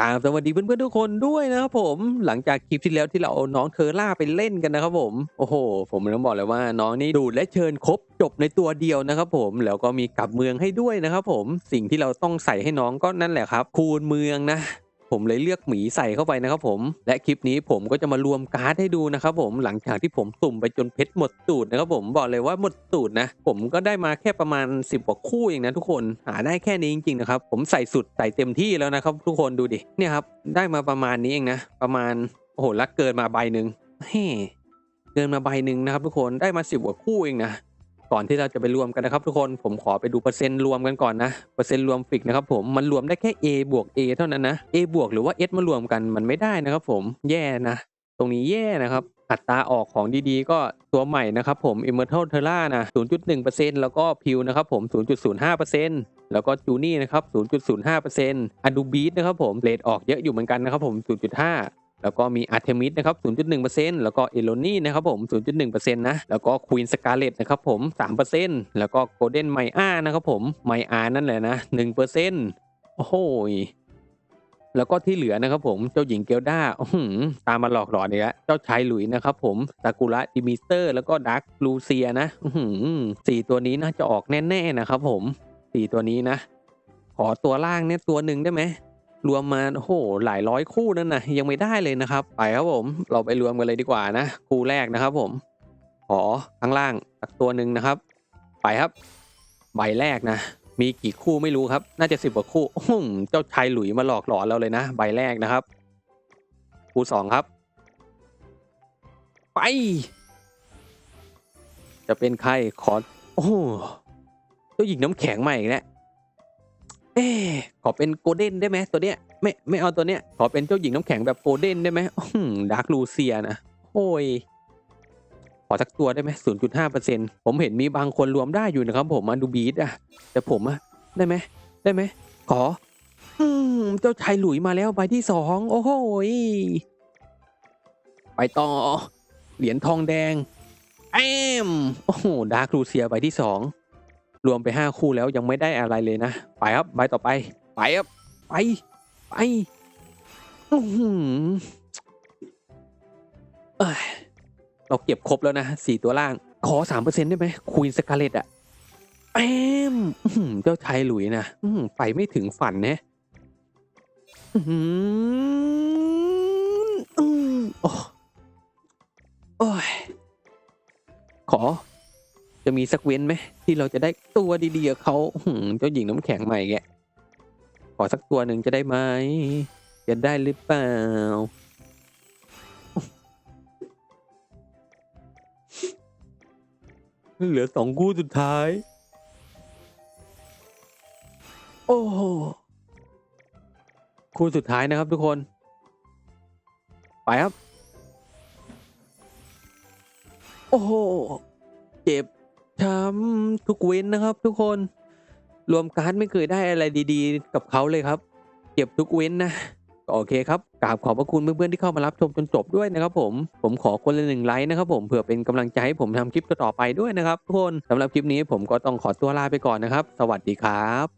กราบสวัสดีเพื่อนๆทุกคนด้วยนะครับผมหลังจากคลิปที่แล้วที่เราเอาน้องเทอร่าไปเล่นกันนะครับผมโอ้โห ผมต้องบอกเลยว่าน้องนี่ดูดและเชิญครบจบในตัวเดียวนะครับผมแล้วก็มีกลับเมืองให้ด้วยนะครับผมสิ่งที่เราต้องใส่ให้น้องก็นั่นแหละครับ คูณเมืองนะ ผมเลยเลือกหมีใส่เข้าไปนะครับผม และคลิปนี้ผมก็จะมารวมการ์ดให้ดูนะครับผมหลังจากที่ผมสุ่มไปจนเพชรหมดตูดนะครับผมบอกเลยว่าหมดตูดนะ ผมก็ได้มาแค่ประมาณ 10กว่าคู่เองนะทุกคนหาได้แค่นี้จริงๆนะครับผมใส่สุดใส่เต็มที่แล้วนะครับ ทุกคนดูดิเนี่ยครับได้มาประมาณนี้เองนะ ประมาณโอ้โหลักเกินมาใบหนึ่งเฮ้เกินมาใบหนึ่งนะครับทุกคนได้มาสิบกว่าคู่เองนะ ก่อนที่เราจะไปรวมกันนะครับ ทุกคนผมขอไปดูเปอร์เซ็นต์รวมกันก่อนนะเปอร์เซ็นต์รวมฟิกนะครับผมมันรวมได้แค่ A บวก A เท่านั้นนะ A บวกหรือว่า S มารวมกันมันไม่ได้นะครับ ผมแย่นะ ตรงนี้แย่นะครับอัตราออกของดีๆ ก็ตัวใหม่นะครับผม Immortal Terra นะ 0.1%แล้วก็พิวนะครับผม 0.05%แล้วก็จูนี่นะครับ 0.05% a d u b e a t นะครับผมเรทออกเยอะอยู่เหมือนกันนะครับผม 0.5 แล้วก็มี Artemis นะครับ 0.1%แล้วก็ e l o n i นะครับผม 0.1%นะ แล้วก็ Queen Scarlet นะครับผม 3%แล้วก็ Golden Maya นะครับผม Maya นั่นแหละนะ 1%โอ้โหยแล้วก็ที่เหลือนะครับผม เจ้าหญิงเกลดาอื้อหือตามมาหลอกหลอนอีกแล้ว เจ้าชายหลุยนะครับผมซากุระดิมิสเตอร์ แล้วก็ดักลูเซียนะสี่ตัวนี้น่าจะออกแน่ๆนะครับผมสี่ตัวนี้นะ ขอตัวล่างเนี่ยตัวหนึ่งได้ไหม รวมมาโอ้โหหลายร้อยคู่นั่นนะยังไม่ได้เลยนะครับ ไปครับผมเราไปรวมกันเลยดีกว่านะ คู่แรกนะครับผมขอข้างล่างสักตัวหนึ่งนะครับ ไปครับใบแรกนะ มีกี่คู่ไม่รู้ครับ น่าจะสิบกว่าคู่อื้อหือเจ้าชายหลุยมาหลอกหลอนเราเลยนะใบแรกนะครับ คู่สองครับ ไป จะเป็นใครขอโอ้เจ้าหญิงน้ำแข็งใหม่อีกแล้ว เอ๊ะขอเป็นโกลเด้นได้ไหมตัวเนี้ยไม่ไม่เอาตัวเนี้ยขอเป็นเจ้าหญิงน้ำแข็งแบบโกลเด้นได้ไหมดาร์คลูเซียนะโอ้ยขอสักตัวได้ไหมศูนย์จุดห้าเปอร์เซ็นผมเห็นมีบางคนรวมได้อยู่นะครับ ผมมาดูบีทอะแต่ผมอะได้ไหมได้ไหมขอ อืมเจ้าชายหลุยมาแล้วใบที่สองโอ้โหยไปต่อ เหรียญทองแดงแอมโอ้โหดาร์คลูเซียใบที่สอง รวมไปห้าคู่แล้วยังไม่ได้อะไรเลยนะ ไปครับใบต่อไป ไปครับ ไป ไปอื้อหือเอ้ยเราเก็บครบแล้วนะสี่ตัวล่าง ขอสามเปอร์เซ็นได้ไหมควีนสกาเลตอะแอมอื้อหือเจ้าชายหลุยนะอื้อหือไปไม่ถึงฝันนะอื้อหืออืมโอ้โอ้ยขอ จะมีสักเว้นไหมที่เราจะได้ตัวดีๆกับเขาเจ้าหญิงน้ำแข็งใหม่แกขอสักตัวหนึ่งจะได้ไหมจะได้หรือเปล่า เหลือสองคู่สุดท้าย โอ้โหคู่สุดท้ายนะครับทุกคน ไปครับ โอ้โหเจ็บ ช้ำทุกวินนะครับ ทุกคน รวมการ์ดไม่เคยได้อะไรดีๆ กับเขาเลยครับ เก็บทุกวินนะก็โอเคครับกราบขอบพระคุณเพื่อนๆที่เข้ามารับชมจนจบด้วยนะครับผม ผมขอคนละหนึ่งไลค์นะครับผมเผื่อเป็นกำลังใจให้ผมทำคลิปต่อๆไปด้วยนะครับทุกคนสำหรับคลิปนี้ผมก็ต้องขอตัวลาไปก่อนนะครับ สวัสดีครับ